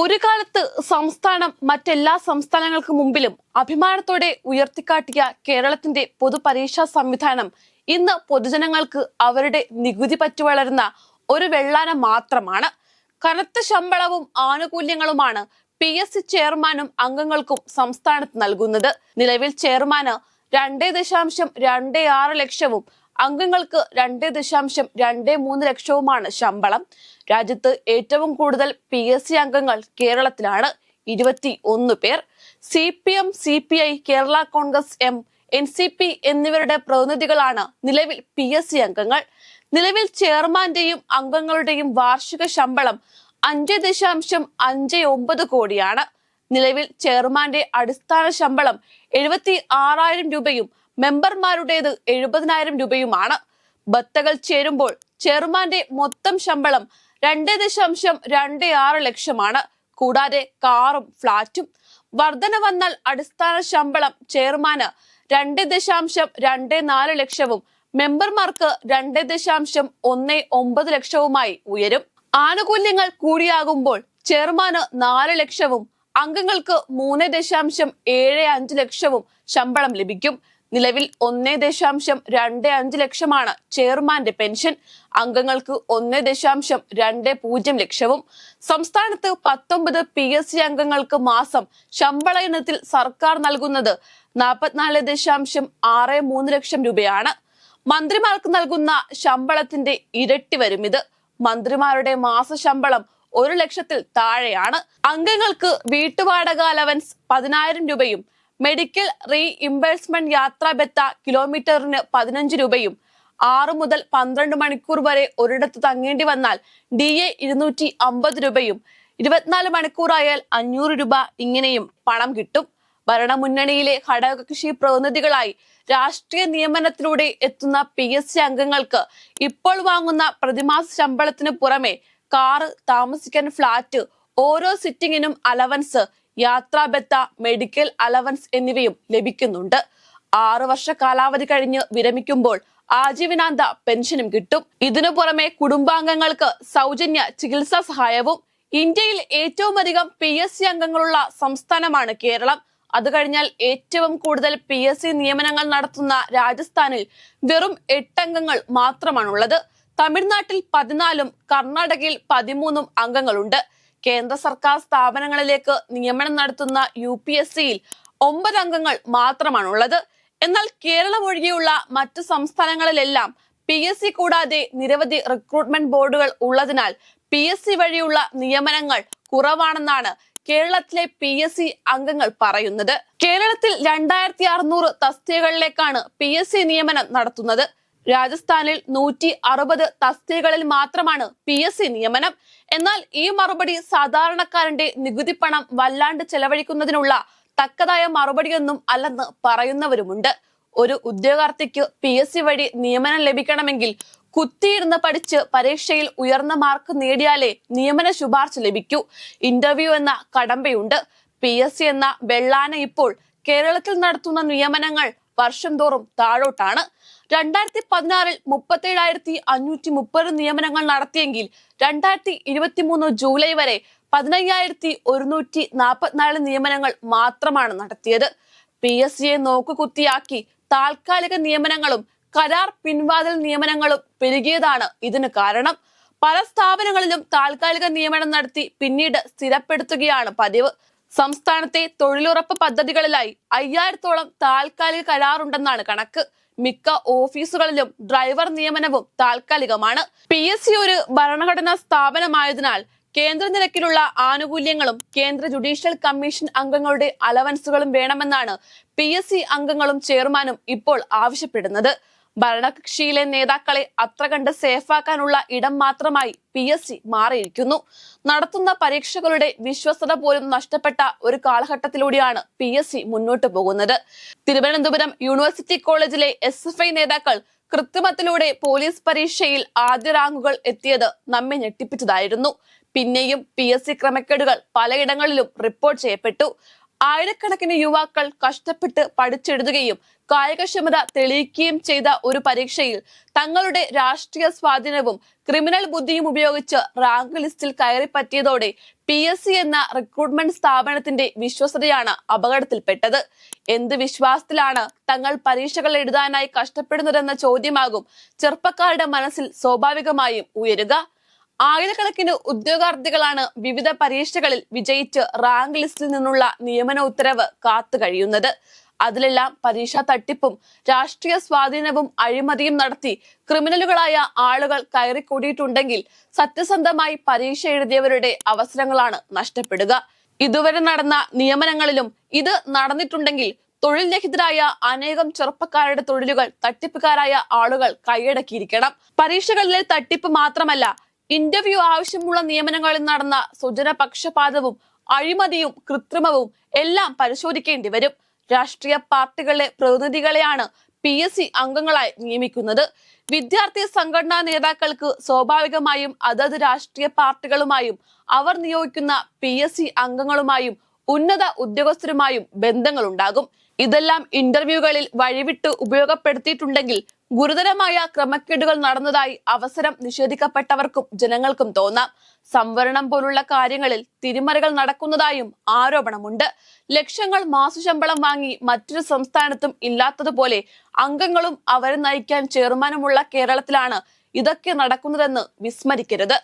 ഒരു കാലത്ത് സംസ്ഥാനം മറ്റെല്ലാ സംസ്ഥാനങ്ങൾക്ക് മുമ്പിലും അഭിമാനത്തോടെ ഉയർത്തിക്കാട്ടിയ കേരളത്തിന്റെ പൊതുപരീക്ഷാ സംവിധാനം ഇന്ന് പൊതുജനങ്ങൾക്ക് അവരുടെ നികുതി പറ്റി വളരുന്ന ഒരു വെള്ളാന മാത്രമാണ്. കനത്ത ശമ്പളവും ആനുകൂല്യങ്ങളുമാണ് പി എസ് സി ചെയർമാനും അംഗങ്ങൾക്കും സംസ്ഥാനത്ത് നൽകുന്നത്. നിലവിൽ ചെയർമാന് രണ്ടേ ദശാംശം രണ്ടേ ആറ് ലക്ഷവും അംഗങ്ങൾക്ക് രണ്ട് ദശാംശം രണ്ട് മൂന്ന് ലക്ഷവുമാണ് ശമ്പളം. രാജ്യത്ത് ഏറ്റവും കൂടുതൽ പി എസ് സി അംഗങ്ങൾ കേരളത്തിലാണ്. ഇരുപത്തി ഒന്ന് പേർ. C P M C P I Kerala Congress M N C P എന്നിവരുടെ പ്രതിനിധികളാണ് നിലവിൽ പി എസ് സി അംഗങ്ങൾ. നിലവിൽ ചെയർമാന്റെയും അംഗങ്ങളുടെയും വാർഷിക ശമ്പളം അഞ്ച് ദശാംശം അഞ്ച് ഒമ്പത് കോടിയാണ്. നിലവിൽ ചെയർമാന്റെ അടിസ്ഥാന ശമ്പളം എഴുപത്തി ആറായിരം രൂപയും മെമ്പർമാരുടേത് എഴുപതിനായിരം രൂപയുമാണ്. ബത്തകൾ ചേരുമ്പോൾ ചെയർമാന്റെ മൊത്തം ശമ്പളം രണ്ട് ദശാംശം രണ്ട് ആറ് ലക്ഷമാണ്. കൂടാതെ കാറും ഫ്ളാറ്റും. വർധന വന്നാൽ അടിസ്ഥാന ശമ്പളം ചെയർമാന് രണ്ട് ദശാംശം രണ്ട് നാല് ലക്ഷവും മെമ്പർമാർക്ക് രണ്ട് ദശാംശം ഒന്ന് ഒമ്പത് ലക്ഷവുമായി ഉയരും. ആനുകൂല്യങ്ങൾ കൂടിയാകുമ്പോൾ ചെയർമാന് നാല് ലക്ഷവും അംഗങ്ങൾക്ക് മൂന്ന് ദശാംശം ഏഴ് അഞ്ച് ലക്ഷവും ശമ്പളം ലഭിക്കും. നിലവിൽ ഒന്നേ ദശാംശം രണ്ട് അഞ്ച് ലക്ഷമാണ് ചെയർമാന്റെ പെൻഷൻ. അംഗങ്ങൾക്ക് ഒന്നേ ദശാംശം രണ്ട് പൂജ്യം ലക്ഷവും. സംസ്ഥാനത്ത് പത്തൊമ്പത് പി എസ് സി അംഗങ്ങൾക്ക് മാസം ശമ്പള ഇനത്തിൽ സർക്കാർ നൽകുന്നത് നാൽപ്പത്തിനാല് ദശാംശം ആറ് മൂന്ന് ലക്ഷം രൂപയാണ്. മന്ത്രിമാർക്ക് നൽകുന്ന ശമ്പളത്തിന്റെ ഇരട്ടി വരും ഇത്. മന്ത്രിമാരുടെ മാസ ശമ്പളം ഒരു ലക്ഷത്തിൽ താഴെയാണ്. അംഗങ്ങൾക്ക് വീട്ടുവാടക അലവൻസ് പതിനായിരം രൂപയും മെഡിക്കൽ റീ ഇംബേഴ്സ്മെന്റ് യാത്രാ ബത്ത കിലോമീറ്ററിന് പതിനഞ്ച് രൂപയും ആറു മുതൽ പന്ത്രണ്ട് മണിക്കൂർ വരെ ഒരിടത്ത് തങ്ങേണ്ടി വന്നാൽ ഡി എ ഇരുന്നൂറ്റി അമ്പത് രൂപയും ഇരുപത്തിനാല് മണിക്കൂറായാൽ അഞ്ഞൂറ് രൂപ ഇങ്ങനെയും പണം കിട്ടും. ഭരണമുന്നണിയിലെ ഘടകകക്ഷി പ്രതിനിധികളായി രാഷ്ട്രീയ നിയമനത്തിലൂടെ എത്തുന്ന പി എസ് സി അംഗങ്ങൾക്ക് ഇപ്പോൾ വാങ്ങുന്ന പ്രതിമാസ ശമ്പളത്തിന് പുറമെ കാറ് താമസിക്കാൻ ഫ്ളാറ്റ് ഓരോ സിറ്റിങ്ങിനും അലവൻസ് യാത്രാബത്ത മെഡിക്കൽ അലവൻസ് എന്നിവയും ലഭിക്കുന്നുണ്ട്. ആറു വർഷ കാലാവധി കഴിഞ്ഞ് വിരമിക്കുമ്പോൾ ആജീവനാന്ത പെൻഷനും കിട്ടും. ഇതിനു പുറമെ കുടുംബാംഗങ്ങൾക്ക് സൗജന്യ ചികിത്സാ സഹായവും. ഇന്ത്യയിൽ ഏറ്റവും അധികം പി എസ് സി അംഗങ്ങളുള്ള സംസ്ഥാനമാണ് കേരളം. അത് കഴിഞ്ഞാൽ ഏറ്റവും കൂടുതൽ പി എസ് സി നിയമനങ്ങൾ നടത്തുന്ന രാജസ്ഥാനിൽ വെറും എട്ടംഗങ്ങൾ മാത്രമാണുള്ളത്. തമിഴ്നാട്ടിൽ പതിനാലും കർണാടകയിൽ പതിമൂന്നും അംഗങ്ങളുണ്ട്. കേന്ദ്ര സർക്കാർ സ്ഥാപനങ്ങളിലേക്ക് നിയമനം നടത്തുന്ന യു പി എസ് സിയിൽ ഒമ്പത് അംഗങ്ങൾ മാത്രമാണുള്ളത്. എന്നാൽ കേരളം ഒഴികെയുള്ള മറ്റു സംസ്ഥാനങ്ങളിലെല്ലാം പി എസ് സി കൂടാതെ നിരവധി റിക്രൂട്ട്മെന്റ് ബോർഡുകൾ ഉള്ളതിനാൽ പി എസ് സി വഴിയുള്ള നിയമനങ്ങൾ കുറവാണെന്നാണ് കേരളത്തിലെ പി എസ് സി അംഗങ്ങൾ പറയുന്നത്. കേരളത്തിൽ രണ്ടായിരത്തി അറുന്നൂറ് തസ്തികകളിലേക്കാണ് പി എസ് സി നിയമനം നടത്തുന്നത്. രാജസ്ഥാനിൽ നൂറ്റി അറുപത് തസ്തികകളിൽ മാത്രമാണ് പി എസ് സി നിയമനം. എന്നാൽ ഈ മറുപടി സാധാരണക്കാരന്റെ നികുതി പണം വല്ലാണ്ട് ചെലവഴിക്കുന്നതിനുള്ള തക്കതായ മറുപടിയൊന്നും അല്ലെന്ന് പറയുന്നവരുമുണ്ട്. ഒരു ഉദ്യോഗാർത്ഥിക്ക് പി എസ് സി വഴി നിയമനം ലഭിക്കണമെങ്കിൽ കുത്തിയിരുന്ന് പഠിച്ച് പരീക്ഷയിൽ ഉയർന്ന മാർക്ക് നേടിയാലേ നിയമന ശുപാർശ ലഭിക്കൂ. ഇന്റർവ്യൂ എന്ന കടമ്പയുണ്ട്. പി എസ് സി എന്ന വെള്ളാന ഇപ്പോൾ കേരളത്തിൽ നടത്തുന്ന നിയമനങ്ങൾ വർഷം തോറും താഴോട്ടാണ്. രണ്ടായിരത്തി പതിനാറിൽ മുപ്പത്തേഴായിരത്തി അഞ്ഞൂറ്റി മുപ്പത് നിയമനങ്ങൾ നടത്തിയെങ്കിൽ രണ്ടായിരത്തി ഇരുപത്തി മൂന്ന് ജൂലൈ വരെ പതിനയ്യായിരത്തി ഒരുന്നൂറ്റി നാൽപ്പത്തിനാല് നിയമനങ്ങൾ മാത്രമാണ് നടത്തിയത്. പി എസ് സിയെ നോക്കുകുത്തിയാക്കി താൽക്കാലിക നിയമനങ്ങളും കരാർ പിൻവാതിൽ നിയമനങ്ങളും പെരുകിയതാണ് ഇതിന് കാരണം. പല സ്ഥാപനങ്ങളിലും താൽക്കാലിക നിയമനം നടത്തി പിന്നീട് സ്ഥിരപ്പെടുത്തുകയാണ് പതിവ്. സംസ്ഥാനത്തെ തൊഴിലുറപ്പ് പദ്ധതികളിലായി അയ്യായിരത്തോളം താൽക്കാലിക കരാറുണ്ടെന്നാണ് കണക്ക്. മിക്ക ഓഫീസുകളിലും ഡ്രൈവർ നിയമനവും താൽക്കാലികമാണ്. പി എസ് സി ഒരു ഭരണഘടനാ സ്ഥാപനമായതിനാൽ കേന്ദ്ര നിരക്കിലുള്ള ആനുകൂല്യങ്ങളും കേന്ദ്ര ജുഡീഷ്യൽ കമ്മീഷൻ അംഗങ്ങളുടെ അലവൻസുകളും വേണമെന്നാണ് പി അംഗങ്ങളും ചെയർമാനും ഇപ്പോൾ ആവശ്യപ്പെടുന്നത്. ഭരണകക്ഷിയിലെ നേതാക്കളെ അത്ര കണ്ട് സേഫാക്കാനുള്ള ഇടം മാത്രമായി പി എസ് സി മാറിയിരിക്കുന്നു. നടത്തുന്ന പരീക്ഷകളുടെ വിശ്വസത പോലും നഷ്ടപ്പെട്ട ഒരു കാലഘട്ടത്തിലൂടെയാണ് പി എസ് സി മുന്നോട്ട് പോകുന്നത്. തിരുവനന്തപുരം യൂണിവേഴ്സിറ്റി കോളേജിലെ എസ് എഫ് ഐ നേതാക്കൾ കൃത്രിമത്തിലൂടെ പോലീസ് പരീക്ഷയിൽ ആദ്യ റാങ്കുകൾ എത്തിയത് നമ്മെ ഞെട്ടിപ്പിച്ചതായിരുന്നു. പിന്നെയും പി എസ് സി ക്രമക്കേടുകൾ പലയിടങ്ങളിലും റിപ്പോർട്ട് ചെയ്യപ്പെട്ടു. ആയിരക്കണക്കിന് യുവാക്കൾ കഷ്ടപ്പെട്ട് പഠിച്ചെഴുതുകയും കായികക്ഷമത തെളിയിക്കുകയും ചെയ്ത ഒരു പരീക്ഷയിൽ തങ്ങളുടെ രാഷ്ട്രീയ സ്വാധീനവും ക്രിമിനൽ ബുദ്ധിയും ഉപയോഗിച്ച് റാങ്ക് ലിസ്റ്റിൽ കയറിപ്പറ്റിയതോടെ പി എസ് സി എന്ന റിക്രൂട്ട്മെന്റ് സ്ഥാപനത്തിന്റെ വിശ്വസതയാണ് അപകടത്തിൽപ്പെട്ടത്. എന്ത് വിശ്വാസത്തിലാണ് തങ്ങൾ പരീക്ഷകൾ എഴുതാനായി കഷ്ടപ്പെടുന്നതെന്ന ചോദ്യമാകും ചെറുപ്പക്കാരുടെ മനസ്സിൽ സ്വാഭാവികമായും ഉയരുക. ആയിരക്കണക്കിന് ഉദ്യോഗാർത്ഥികളാണ് വിവിധ പരീക്ഷകളിൽ വിജയിച്ച് റാങ്ക് ലിസ്റ്റിൽ നിന്നുള്ള നിയമന ഉത്തരവ് കാത്തു കഴിയുന്നത്. അതിലെല്ലാം പരീക്ഷാ തട്ടിപ്പും രാഷ്ട്രീയ സ്വാധീനവും അഴിമതിയും നടത്തി ക്രിമിനലുകളായ ആളുകൾ കയറിക്കൂടിയിട്ടുണ്ടെങ്കിൽ സത്യസന്ധമായി പരീക്ഷ എഴുതിയവരുടെ അവസരങ്ങളാണ് നഷ്ടപ്പെടുക. ഇതുവരെ നടന്ന നിയമനങ്ങളിലും ഇത് നടന്നിട്ടുണ്ടെങ്കിൽ തൊഴിൽ രഹിതരായ അനേകം ചെറുപ്പക്കാരുടെ തൊഴിലുകൾ തട്ടിപ്പുകാരായ ആളുകൾ കൈയടക്കിയിരിക്കണം. പരീക്ഷകളിലെ തട്ടിപ്പ് മാത്രമല്ല ഇന്റർവ്യൂ ആവശ്യമുള്ള നിയമനങ്ങളിൽ നടന്ന സുജന പക്ഷപാതവും അഴിമതിയും കൃത്രിമവും എല്ലാം പരിശോധിക്കേണ്ടി വരും. രാഷ്ട്രീയ പാർട്ടികളിലെ പ്രതിനിധികളെയാണ് പി എസ് സി അംഗങ്ങളായി നിയമിക്കുന്നത്. വിദ്യാർത്ഥി സംഘടനാ നേതാക്കൾക്ക് സ്വാഭാവികമായും അതത് രാഷ്ട്രീയ പാർട്ടികളുമായും അവർ നിയോഗിക്കുന്ന പി എസ് സി അംഗങ്ങളുമായും ഉന്നത ഉദ്യോഗസ്ഥരുമായും ബന്ധങ്ങളുണ്ടാകും. ഇതെല്ലാം ഇന്റർവ്യൂകളിൽ വഴിവിട്ട് ഉപയോഗപ്പെടുത്തിയിട്ടുണ്ടെങ്കിൽ ഗുരുതരമായ ക്രമക്കേടുകൾ നടന്നതായി അവസരം നിഷേധിക്കപ്പെട്ടവർക്കും ജനങ്ങൾക്കും തോന്നാം. സംവരണം പോലുള്ള കാര്യങ്ങളിൽ തിരിമറികൾ നടക്കുന്നതായും ആരോപണമുണ്ട്. ലക്ഷങ്ങൾ മാസശമ്പളം വാങ്ങി മറ്റൊരു സംസ്ഥാനത്തും ഇല്ലാത്തതുപോലെ അംഗങ്ങളും അവരെ നയിക്കാൻ ചെയർമാനുമുള്ള കേരളത്തിലാണ് ഇതൊക്കെ നടക്കുന്നതെന്ന് വിസ്മരിക്കരുത്.